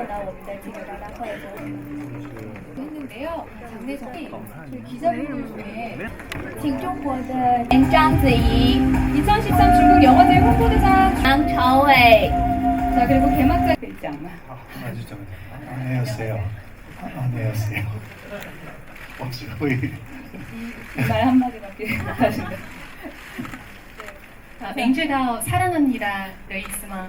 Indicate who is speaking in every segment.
Speaker 1: 올라오는데 지금 에서 했는데요. 장례식이 그 기자회견 음. 중에 징종보드 엔짱즈이 2013 중국 영화제 홍보대사 장차웨이 자 그리고 개막자 있지 않나?
Speaker 2: 아, 아주 정답. 안녕하세요. 안녕하세요.
Speaker 1: 말 한마디밖에 못하신데.
Speaker 3: 맹주다 아, 사랑합니다. 네, 레이스마.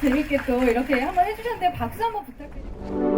Speaker 1: 재밌게 또 이렇게 한번 해주셨는데 박수 한번 부탁드립니다